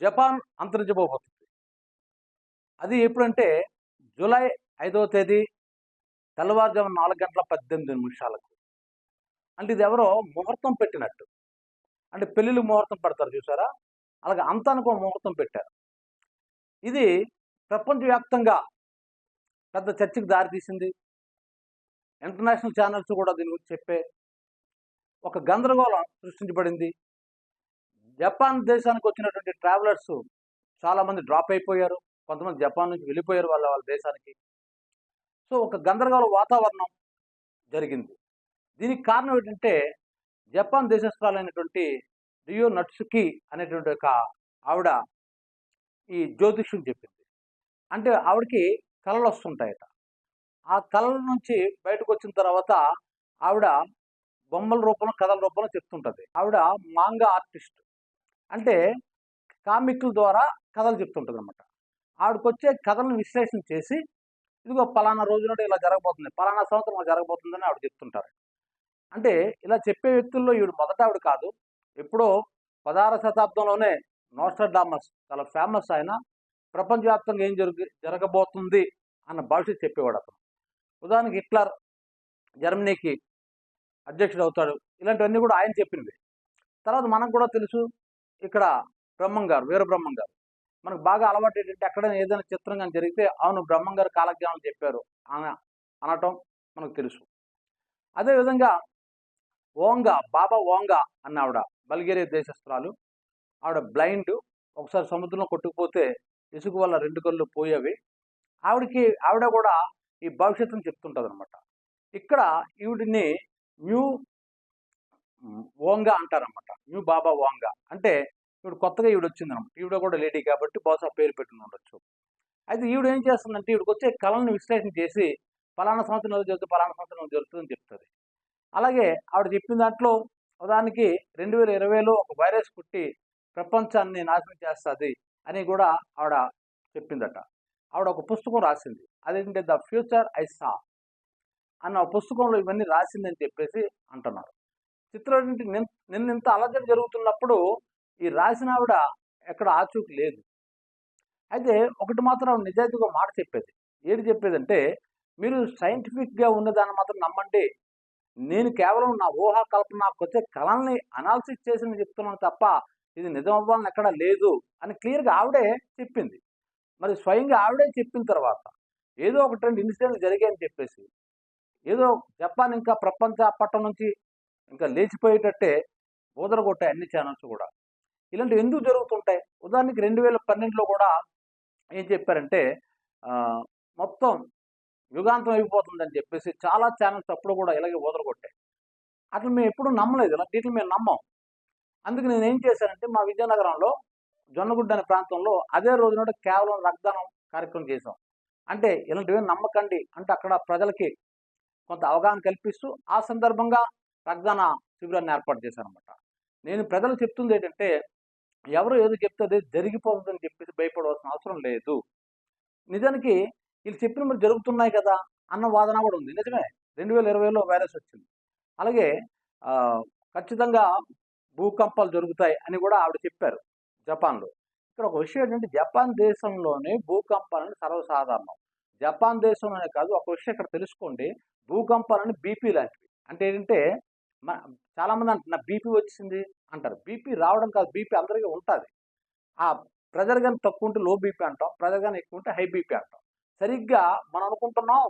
Japan అంతరించబోబోతుంది అది ఎప్పుడంటే July ఐదవ తేదీ తెల్లవారుజాము నాలుగు గంటల పద్దెనిమిది నిమిషాలకు. అంటే ఇది ఎవరో ముహూర్తం పెట్టినట్టు. అంటే పెళ్ళిళ్ళు ముహూర్తం పెడతారు చూసారా? అలాగే అంతానికి ఒక ముహూర్తం పెట్టారు. ఇది ప్రపంచవ్యాప్తంగా పెద్ద చర్చకు దారితీసింది. ఇంటర్నేషనల్ ఛానల్స్ కూడా దీని గురించి చెప్పే ఒక గందరగోళం సృష్టించబడింది. జపాన్ దేశానికి వచ్చినటువంటి ట్రావెలర్స్ చాలామంది డ్రాప్ అయిపోయారు. కొంతమంది జపాన్ నుంచి వెళ్ళిపోయారు వాళ్ళ వాళ్ళ దేశానికి. సో ఒక గందరగోళ వాతావరణం జరిగింది. దీనికి కారణం ఏంటంటే జపాన్ దేశస్థురాలైనటువంటి రియో నట్సుకి అనేటువంటి ఒక ఆవిడ ఈ జ్యోతిష్యం చెప్పింది. అంటే ఆవిడకి కళలు వస్తుంటాయట. ఆ కళల నుంచి బయటకు వచ్చిన తర్వాత ఆవిడ బొమ్మల రూపంలో కథల రూపంలో చెప్తుంటుంది. ఆవిడ మాంగా ఆర్టిస్ట్. అంటే కామిక్ల ద్వారా కథలు చెప్తుంటుంది అనమాట ఆవిడకొచ్చే కథలను విశ్లేషణ చేసి ఇదిగో పలానా రోజు ఇలా జరగబోతుంది పలానా సంవత్సరం ఇలా జరగబోతుందని ఆవిడ చెప్తుంటారు. అంటే ఇలా చెప్పే వ్యక్తుల్లో ఈవిడ మొదట ఆవిడ కాదు. ఎప్పుడో పదహార శతాబ్దంలోనే నోస్టర్డామస్ చాలా ఫేమస్ ఆయన. ప్రపంచవ్యాప్తంగా ఏం జరుగు జరగబోతుంది అన్న భవిష్యత్తు చెప్పేవాడు అతను. ఉదాహరణకి హిట్లర్ జర్మనీకి అధ్యక్షుడు అవుతాడు ఇలాంటివన్నీ కూడా ఆయన చెప్పినవి. తర్వాత మనకు కూడా తెలుసు ఇక్కడ బ్రహ్మం గారు వీర బ్రహ్మం గారు. మనకు బాగా అలవాటు ఏంటంటే ఎక్కడైనా ఏదైనా చిత్రం కానీ జరిగితే అవును బ్రహ్మం గారు కాలజ్ఞానం చెప్పారు అన అనటం మనకు తెలుసు. అదేవిధంగా ఓంగా బాబా ఓంగా అన్న ఆవిడ బల్గేరియా దేశస్తురాలు ఆవిడ బ్లైండ్ ఒకసారి సముద్రంలో కొట్టుకుపోతే ఇసుక వల్ల రెండు కళ్ళు పోయేవి. ఆవిడకి ఆవిడ కూడా ఈ భవిష్యత్తును చెప్తుంటుంది అనమాట ఇక్కడ ఈవిడిని న్యూ ఓంగా అంటారనమాట న్యూ బాబా ఓంగా. అంటే ఈవిడ కొత్తగా ఈవిడ వచ్చింది అనమాట ఈవిడ కూడా లేడీ కాబట్టి బహుశా పేరు పెట్టుకుని ఉండొచ్చు. అయితే ఈవిడ ఏం చేస్తుందంటే ఈవిడకి వచ్చే కళలను విశ్లేషణ చేసి పలానా సంవత్సరం జరుగుతుంది పలానా సంవత్సరం జరుగుతుందని చెప్తుంది. అలాగే ఆవిడ చెప్పిన దాంట్లో ఉదాహరణకి రెండు వేల ఇరవైలో ఒక వైరస్ పుట్టి ప్రపంచాన్ని నాశనం చేస్తుంది అని కూడా ఆవిడ చెప్పిందట. ఆవిడ ఒక పుస్తకం రాసింది. అదేంటంటే ద ఫ్యూచర్ ఐ సా అన్న పుస్తకంలో ఇవన్నీ రాసిందని చెప్పేసి అంటున్నారు. చిత్రం నిన్న ఇంత అలజడి జరుగుతున్నప్పుడు ఈ రాసిన ఆవిడ ఎక్కడ ఆచూకు లేదు. అయితే ఒకటి మాత్రం ఆవిడ నిజాయితీగా మాట చెప్పేది. ఏది చెప్పేదంటే మీరు సైంటిఫిక్గా ఉన్నదాన్ని మాత్రం నమ్మండి. నేను కేవలం నా ఊహా కల్పన నాకు వచ్చే కళల్ని అనాలిసిస్ చేసి నేను చెప్తున్నాను తప్ప ఇది నిజం అవ్వాలని ఎక్కడ లేదు అని క్లియర్గా ఆవిడే చెప్పింది. మరి స్వయంగా ఆవిడే చెప్పిన తర్వాత ఏదో ఒకటి రెండు ఇన్సిడెంట్లు జరిగాయని చెప్పేసి ఏదో జపాన్ ఇంకా ప్రపంచ పట్టణం నుంచి ఇంకా లేచిపోయేటట్టే ఊదరగొట్టాయి అన్ని ఛానల్స్ కూడా. ఇలాంటివి ఎందుకు జరుగుతుంటాయి? ఉదాహరణకి రెండు వేల పన్నెండులో కూడా ఏం చెప్పారంటే మొత్తం యుగాంతం అయిపోతుందని చెప్పేసి చాలా ఛానల్స్ అప్పుడు కూడా ఇలాగే ఊదరగొట్టాయి అట్లా మేము ఎప్పుడూ నమ్మలేదు. ఇలా వీటిని మేము నమ్మం. అందుకు నేను ఏం చేశానంటే మా విజయనగరంలో జొన్నగుడ్డ అనే ప్రాంతంలో అదే రోజున కేవలం రక్తదానం కార్యక్రమం చేశాం. అంటే ఇలాంటివి నమ్మకండి అంటే అక్కడ ప్రజలకి కొంత అవగాహన కల్పిస్తూ ఆ సందర్భంగా రక్తదాన శిబిరాన్ని ఏర్పాటు చేశారనమాట అనమాట నేను ప్రజలు చెప్తుంది ఏంటంటే ఎవరు ఏదో చెప్తే అదే జరిగిపోతుందని చెప్పేసి భయపడవలసిన అవసరం లేదు. నిజానికి వీళ్ళు చెప్పిన మరి జరుగుతున్నాయి కదా అన్న వాదన కూడా ఉంది. నిజమే. రెండు వేల ఇరవైలో వైరస్ వచ్చింది. అలాగే ఖచ్చితంగా భూకంపాలు జరుగుతాయి అని కూడా ఆవిడ చెప్పారు జపాన్లో. ఇక్కడ ఒక విషయం ఏంటంటే జపాన్ దేశంలోనే భూకంపాలని సర్వసాధారణం. జపాన్ దేశంలోనే కాదు ఒక విషయం ఇక్కడ తెలుసుకోండి. భూకంపాలని బీపీ లాంటివి. అంటే ఏంటంటే మన చాలామంది అంటారు నా బీపీ వచ్చింది అంటారు. బీపీ రావడం కాదు బీపీ అందరికీ ఉంటుంది. ఆ ప్రెజర్ కానీ తక్కువ ఉంటే లో బీపీ అంటాం ప్రెజర్ కానీ ఎక్కువ ఉంటే హై బీపీ అంటాం. సరిగ్గా మనం అనుకుంటున్నాం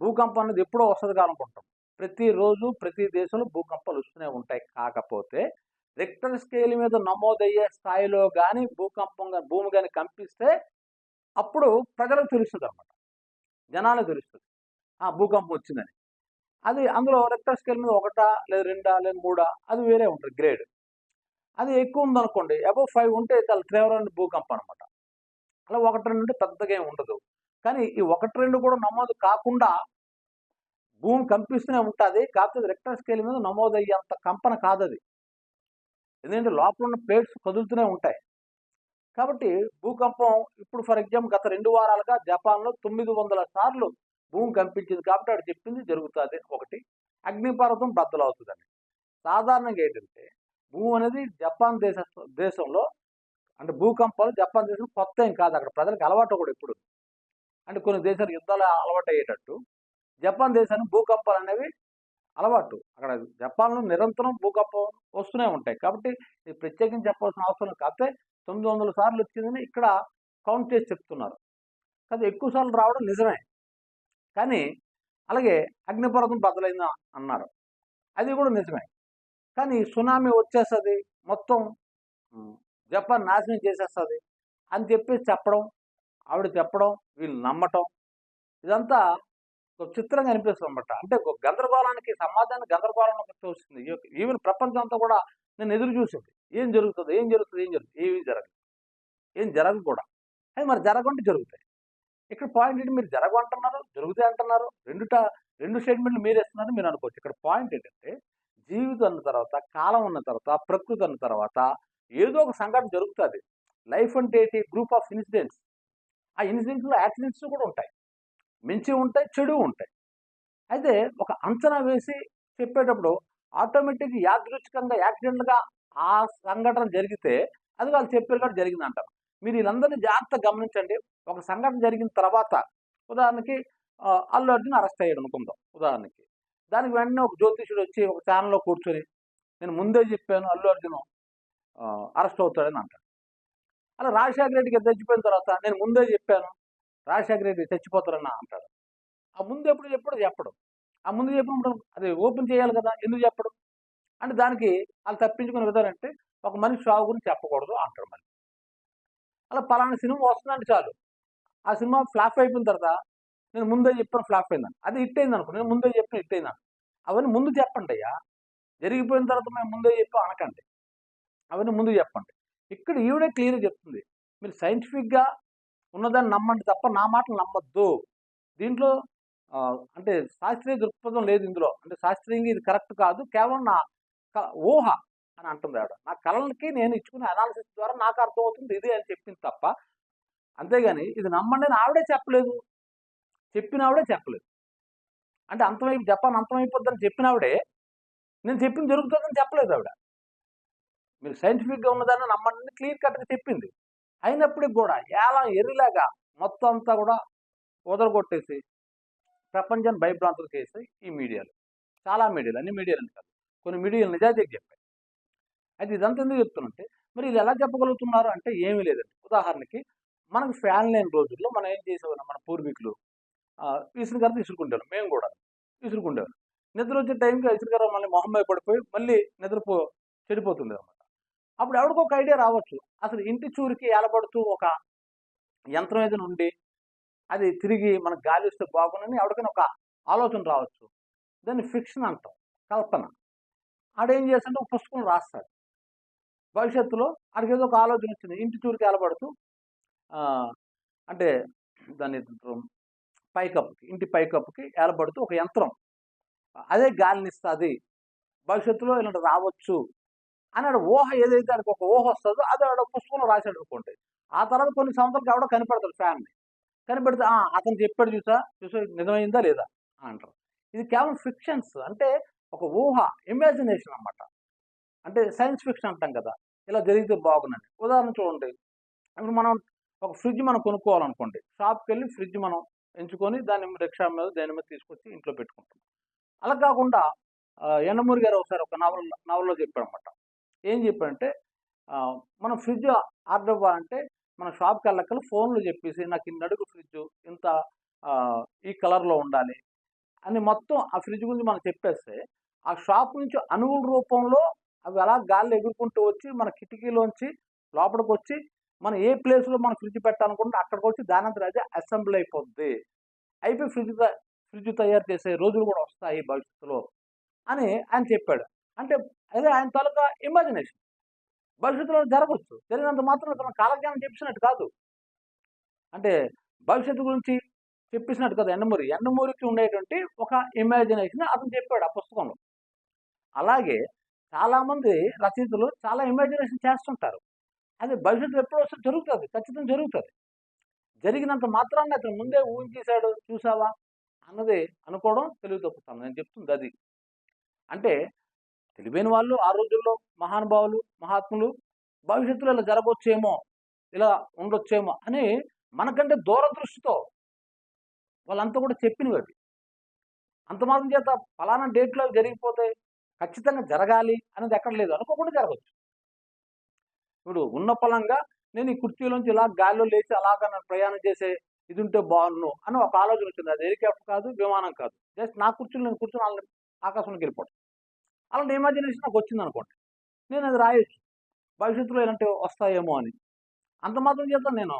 భూకంపం అనేది ఎప్పుడో వస్తుంది కానుకుంటాం ప్రతిరోజు ప్రతి దేశంలో భూకంపాలు వస్తూనే ఉంటాయి. కాకపోతే రిక్టర్ స్కేల్ మీద నమోదయ్యే స్థాయిలో కానీ భూకంపం కానీ భూమి కానీ కంపిస్తే అప్పుడు ప్రజలకు తెలుస్తుంది అనమాట జనాలకు తెలుస్తుంది. ఆ భూకంపం వచ్చిందని. అది అందులో రెక్టర్ స్కేల్ మీద ఒకటా లేదా రెండా లేదు మూడా అది వేరే ఉంటుంది గ్రేడ్ అది ఎక్కువ ఉందనుకోండి అబౌవ్ ఫైవ్ ఉంటే చాలా తీవ్రమైన భూకంపం అనమాట అలా ఒకటి రెండు ఉంటే పెద్దగా ఏమి ఉండదు. కానీ ఈ ఒకటి రెండు కూడా నమోదు కాకుండా భూమి కంపిస్తూనే ఉంటుంది కాకపోతే రెక్టర్ స్కేల్ మీద నమోదు అయ్యేంత కంపన కాదు అది ఎందుకంటే లోపల ఉన్న ప్లేట్స్ కదులుతూనే ఉంటాయి. కాబట్టి భూకంపం ఇప్పుడు ఫర్ ఎగ్జాంపుల్ గత రెండు వారాలుగా జపాన్లో తొమ్మిది వందల సార్లు భూమి కంపించింది కాబట్టి ఆడు చెప్పింది జరుగుతుంది ఒకటి. అగ్నిపర్వతం బద్దలవుతుందని సాధారణంగా ఏంటంటే భూమి అనేది జపాన్ దేశ దేశంలో అంటే భూకంపాలు జపాన్ దేశం కొత్త ఏం కాదు. అక్కడ ప్రజలకు అలవాటు కూడా ఇప్పుడు అంటే కొన్ని దేశాలు యుద్ధాలు అలవాటు అయ్యేటట్టు జపాన్ దేశానికి భూకంపాలు అనేవి అలవాటు. అక్కడ జపాన్లో నిరంతరం భూకంపం వస్తూనే ఉంటాయి. కాబట్టి ఇది ప్రత్యేకించి చెప్పాల్సిన అవసరం కాకపోతే తొమ్మిది వందల సార్లు వచ్చిందని ఇక్కడ కౌంట్ చేసి చెప్తున్నారు. కాదు ఎక్కువ సార్లు రావడం నిజమే. కానీ అలాగే అగ్నిపర్వతం బద్దలైంది అన్నారు. అది కూడా నిజమే. కానీ సునామీ వచ్చేస్తుంది మొత్తం జపాన్ నాశనం చేసేస్తుంది అని చెప్పి చెప్పడం ఆవిడ చెప్పడం వీళ్ళు నమ్మటం ఇదంతా ఒక చిత్రంగా అనిపిస్తుంది అనమాట అంటే ఒక గందరగోళానికి సమాజాన్ని గందరగోళం వస్తుంది ఈవెన్ ప్రపంచం అంతా కూడా నేను ఎదురు చూసింది. ఏం జరుగుతుంది ఏం జరుగుతుంది ఏం జరుగుతుంది ఏమీ జరగదు. ఏం జరగదు కూడా. అది మరి జరగకుండా జరుగుతాయి. ఇక్కడ పాయింట్ ఏంటి? మీరు జరగంటున్నారు జరుగుతాయి అంటున్నారు. రెండుట రెండు స్టేట్మెంట్లు మీరు ఇస్తున్నారు మీరు అనుకోవచ్చు. ఇక్కడ పాయింట్ ఏంటంటే జీవితం అన్న తర్వాత కాలం ఉన్న తర్వాత ప్రకృతి అన్న తర్వాత ఏదో ఒక సంఘటన జరుగుతుంది. లైఫ్ అంటే ఏంటి? గ్రూప్ ఆఫ్ ఇన్సిడెంట్స్ ఆ ఇన్సిడెంట్స్లో యాక్సిడెంట్స్ కూడా ఉంటాయి. మంచి ఉంటాయి చెడు ఉంటాయి. అయితే ఒక అంచనా వేసి చెప్పేటప్పుడు ఆటోమేటిక్ యాదృచ్ఛికంగా యాక్సిడెంట్గా ఆ సంఘటన జరిగితే అది వాళ్ళు చెప్పారు కూడా జరిగింది అంటారు మీరు వీళ్ళందరినీ జాగ్రత్తగా గమనించండి. ఒక సంఘటన జరిగిన తర్వాత ఉదాహరణకి అల్లు అర్జున్ అరెస్ట్ అయ్యాడు అనుకుందాం. ఉదాహరణకి. దానికి వెంటనే ఒక జ్యోతిషుడు వచ్చి ఒక ఛానల్లో కూర్చొని నేను ముందే చెప్పాను అల్లు అర్జున్ అరెస్ట్ అవుతాడని అంటాడు. అలా రాజశేఖర రెడ్డికి చచ్చిపోయిన తర్వాత నేను ముందే చెప్పాను రాజశేఖర రెడ్డి చచ్చిపోతారని అంటాడు. ఆ ముందు ఎప్పుడు ఎప్పుడు చెప్పడం. ఆ ముందు చెప్పినప్పుడు అది ఓపెన్ చేయాలి కదా ఎందుకు చెప్పడం? అంటే దానికి వాళ్ళు తప్పించుకునే విధానం అంటే ఒక మనిషి సాగు గురించి చెప్పకూడదు అంటాడు మళ్ళీ. అలా పలానా సినిమా వస్తుందంటే చాలు. ఆ సినిమా ఫ్లాప్ అయిపోయిన తర్వాత నేను ముందే చెప్పాను ఫ్లాప్ అయిందని. అది హిట్ అయింది అనుకో నేను ముందే చెప్పిన హిట్ అయిందని. అవన్నీ ముందు చెప్పండి అయ్యా. జరిగిపోయిన తర్వాత మేము ముందే చెప్పి అనకండి. అవన్నీ ముందు చెప్పండి. ఇక్కడ ఈవిడే క్లియర్గా చెప్తుంది. మీరు సైంటిఫిక్గా ఉన్నదాన్ని నమ్మండి తప్ప నా మాటలు నమ్మద్దు. దీంట్లో అంటే శాస్త్రీయ దృక్పథం లేదు ఇందులో. అంటే శాస్త్రీయంగా ఇది కరెక్ట్ కాదు. కేవలం నా ఊహ. అని అంటుంది ఆవిడ. నా కళలకి నేను ఇచ్చుకునే అనాలిసిస్ ద్వారా నాకు అర్థమవుతుంది ఇది అని చెప్పింది తప్ప అంతేగాని ఇది నమ్మండి అని ఆవిడే చెప్పలేదు. చెప్పిన ఆవిడే చెప్పలేదు. అంటే అంతమైపు జపాన్ అంతమైపోద్దని చెప్పిన ఆవిడే నేను చెప్పింది జరుగుతుందని చెప్పలేదు ఆవిడ. మీరు సైంటిఫిక్గా ఉన్నదాన్ని నమ్మండి క్లియర్ కట్గా చెప్పింది. అయినప్పటికి కూడా ఎలా ఎర్రిలాగా మొత్తం అంతా కూడా వదలగొట్టేసి ప్రపంచాన్ని భయభ్రాంతులు చేసి ఈ మీడియాలు. చాలా మీడియాలు అన్ని మీడియాలు కాదు. కొన్ని మీడియాలు నిజాయితీగా చెప్పాయి. అయితే ఇదంతా ఎందుకు చెప్తున్నంటే మరి ఇది ఎలా చెప్పగలుగుతున్నారు అంటే ఏమీ లేదండి. ఉదాహరణకి మనకు ఫ్యాన్ లేని రోజుల్లో మనం ఏం చేసేవాళ్ళం? మన పూర్వీకులు ఆ, విసురుగారు విసురుకుంటారు మేము కూడా విసురుకుంటారు నిద్ర వచ్చే టైంకి విసురుగారు మళ్ళీ మొహమ్మై పడిపోయి మళ్ళీ నిద్రపో చెడిపోతుంది అనమాట. అప్పుడు ఎవరికో ఒక ఐడియా రావచ్చు. అసలు ఇంటి చూరికి ఏలబడుతూ ఒక యంత్రం ఏదైనా ఉండి అది తిరిగి మనకు గాలి ఇస్తే బాగుండని ఎవరికైనా ఒక ఆలోచన రావచ్చు. దాన్ని ఫిక్షన్ అంటాం. కల్పన. ఆడేం చేస్తుంటే ఒక పుస్తకం రాస్తాడు. భవిష్యత్తులో ఆడికి ఏదో ఒక ఆలోచన వచ్చింది. ఇంటి చూరికి ఏలబడుతూ అంటే దాన్ని పైకప్పుకి ఇంటి పైకప్పుకి ఏలబడుతూ ఒక యంత్రం. అదే గాలిని ఇస్తుంది భవిష్యత్తులో ఇలాంటి రావచ్చు అని ఆడ ఊహ ఏదైతే ఆడికి ఒక ఊహ వస్తుందో అది ఆడ పుస్తకంలో రాశాడు అనుకోండి. ఆ తర్వాత కొన్ని సంవత్సరాలకి ఆవిడ కనిపెడతాడు ఫ్యాన్ని కనిపెడితే అతను చెప్పాడు చూసా? చూసా? నిజమైందా లేదా? అంటారు. ఇది కేవలం ఫిక్షన్స్. అంటే ఒక ఊహ ఇమాజినేషన్ అనమాట అంటే సైన్స్ ఫిక్షన్ అంటాం కదా. ఇలా జరిగితే బాగుందండి. ఉదాహరణ చూడండి. ఇప్పుడు మనం ఒక ఫ్రిడ్జ్ మనం కొనుక్కోవాలనుకోండి. షాప్కి వెళ్ళి ఫ్రిడ్జ్ మనం ఎంచుకొని దాన్ని రిక్షా మీద దాని మీద తీసుకొచ్చి ఇంట్లో పెట్టుకుంటాం. అలా కాకుండా ఎండమూరి గారు ఒకసారి ఒక నవల నవల్లో చెప్పాడనమాట ఏం చెప్పాడంటే మనం ఫ్రిడ్జ్ ఆర్డర్ ఇవ్వాలంటే మన షాప్కి వెళ్ళక్కల ఫోన్లో చెప్పేసి నాకు ఇన్ని అడుగు ఫ్రిడ్జ్ ఇంత ఈ కలర్లో ఉండాలి అని మొత్తం ఆ ఫ్రిడ్జ్ గురించి మనం చెప్పేస్తే ఆ షాప్ నుంచి అణువుల రూపంలో అవి అలా గాల్లో ఎగురుకుంటూ వచ్చి మన కిటికీలోంచి లోపలికి వచ్చి మనం ఏ ప్లేస్లో మనం ఫ్రిడ్జ్ పెట్టాలనుకుంటే అక్కడికి వచ్చి దానంతరం అదే అసెంబ్లీ అయిపోద్ది. అయిపోయి ఫ్రిడ్జ్ ఫ్రిడ్జ్ తయారు చేసే రోజులు కూడా వస్తాయి భవిష్యత్తులో అని ఆయన చెప్పాడు. అంటే అదే ఆయన తాలూకా ఇమాజినేషన్. భవిష్యత్తులో జరగవచ్చు జరిగినంత మాత్రం తన కాలజ్ఞానం చెప్పినట్టు కాదు. అంటే భవిష్యత్తు గురించి చెప్పేసినట్టు కదా ఎండమూరి ఎండమూరికి ఉండేటువంటి ఒక ఇమాజినేషన్ అతను చెప్పాడు ఆ పుస్తకంలో. అలాగే చాలామంది రచయితలు చాలా ఇమాజినేషన్ చేస్తుంటారు. అది భవిష్యత్తు ఎప్పుడు వస్తే జరుగుతుంది ఖచ్చితంగా జరుగుతుంది. జరిగినంత మాత్రాన్ని అతను ముందే ఊహించేశాడు చూసావా అన్నది అనుకోవడం తెలివి తప్పుతాను నేను చెప్తుంది అది. అంటే తెలివైన వాళ్ళు ఆ రోజుల్లో మహానుభావులు మహాత్ములు భవిష్యత్తులో ఇలా జరగవచ్చేమో ఇలా ఉండొచ్చేమో అని మనకంటే దూరదృష్టితో వాళ్ళంతా కూడా చెప్పినవి అవి. అంత మాత్రం చేత ఫలానా డేట్లో జరిగిపోతాయి జరిగిపోతే ఖచ్చితంగా జరగాలి అనేది ఎక్కడ లేదు. అనుకోకుండా జరగచ్చు. ఇప్పుడు ఉన్న పొలంగా నేను ఈ కుర్చీలోంచి ఇలా గాలిలో లేచి అలాగా నేను ప్రయాణం చేసే ఇది ఉంటే బాగున్ను అని ఒక ఆలోచన వచ్చింది. అది హెలికాప్టర్ కాదు విమానం కాదు. జస్ట్ నా కుర్చీలో నేను కూర్చొని వాళ్ళని ఆకాశంలోకి వెళ్ళిపోవడం అలాంటి ఇమాజినేషన్ నాకు వచ్చింది అనుకోండి. నేను అది రాయొచ్చు. భవిష్యత్తులో ఇలాంటివి వస్తాయేమో అని. అంత మాత్రం చేద్దాం నేను.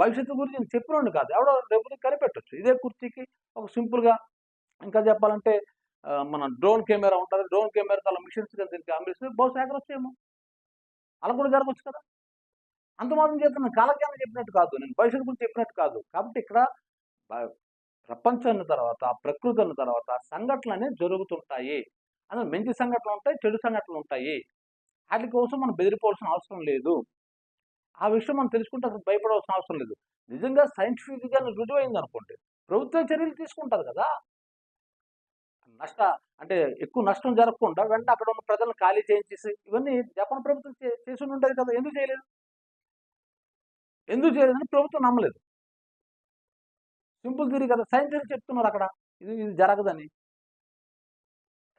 భవిష్యత్తు గురించి నేను చెప్పినోండి కాదు. ఎవడో రేపు కనిపెట్టచ్చు. ఇదే కుర్చీకి ఒక సింపుల్గా ఇంకా చెప్పాలంటే మన డ్రోన్ కెమెరా ఉంటుంది. డ్రోన్ కెమెరా చాలా మిషన్స్ దీనికి అమ్మేస్తే బహుశా ఎగరొచ్చేమో అలా కూడా జరగవచ్చు కదా. అంత మాత్రం చేత కాలజ్ఞానం చెప్పినట్టు కాదు. నేను భవిష్యత్తు గురించి చెప్పినట్టు కాదు. కాబట్టి ఇక్కడ ప్రపంచం తర్వాత ప్రకృతి అన్న తర్వాత సంఘటనలు అనేవి జరుగుతుంటాయి. అందులో మంచి సంఘటనలు ఉంటాయి చెడు సంఘటనలు ఉంటాయి. వాటి కోసం మనం బెదిరిపోవాల్సిన అవసరం లేదు. ఆ విషయం మనం తెలుసుకుంటే అసలు భయపడవలసిన అవసరం లేదు. నిజంగా సైంటిఫిక్గా రుజువైంది అనుకోండి ప్రభుత్వ చర్యలు తీసుకుంటుంది కదా. నష్ట అంటే ఎక్కువ నష్టం జరగకుండా వెంటనే అక్కడ ఉన్న ప్రజలను ఖాళీ చేయించేసి ఇవన్నీ జపాన్ ప్రభుత్వం చేసి ఉంటుంది కదా. ఎందుకు చేయలేదు? ఎందుకు చేయలేదని ప్రభుత్వం నమ్మలేదు. సింపుల్ థియరీ కదా. సైంటిస్ట్ చెప్తున్నారు అక్కడ? ఇది ఇది జరగదని.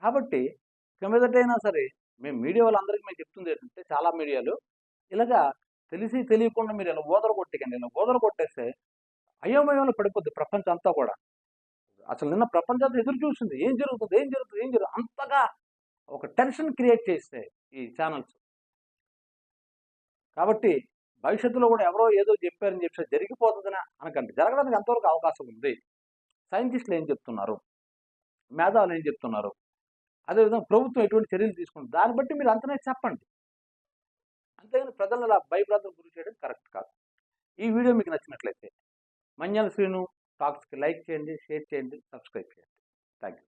కాబట్టి ఇక సరే మేము మీడియా వాళ్ళందరికీ మేము చెప్తుంది ఏంటంటే చాలా మీడియాలు ఇలాగా తెలిసి తెలియకుండా మీరు ఇలా ఓదర కొట్టకండి ఇలా ఓదర కొట్టేస్తే అయోమయంలో పడిపోద్ది ప్రపంచం అంతా కూడా. అసలు నిన్న ప్రపంచం ఎదురు చూసింది. ఏం జరుగుతుంది? ఏం జరుగుతుంది? ఏం జరుగుతుంది? అంతగా ఒక టెన్షన్ క్రియేట్ చేస్తే ఈ ఛానల్స్. కాబట్టి భవిష్యత్తులో కూడా ఎవరో ఏదో చెప్పారని చెప్పి జరిగిపోతుందని అనకండి. జరగడానికి ఎంతవరకు అవకాశం ఉంది. సైంటిస్టులు ఏం చెప్తున్నారు? మేధావులు ఏం చెప్తున్నారు? అదేవిధంగా ప్రభుత్వం ఎటువంటి చర్యలు తీసుకుంటుంది? దాన్ని బట్టి మీరు అంతనే చెప్పండి. అంతేగాని ప్రజలను అలా భయప్రాంతం గురి చేయడం కరెక్ట్ కాదు. ఈ వీడియో మీకు నచ్చినట్లయితే మంజాల శ్రీను టాక్స్కి లైక్ చేయండి షేర్ చేయండి సబ్స్క్రైబ్ చేయండి. Thank you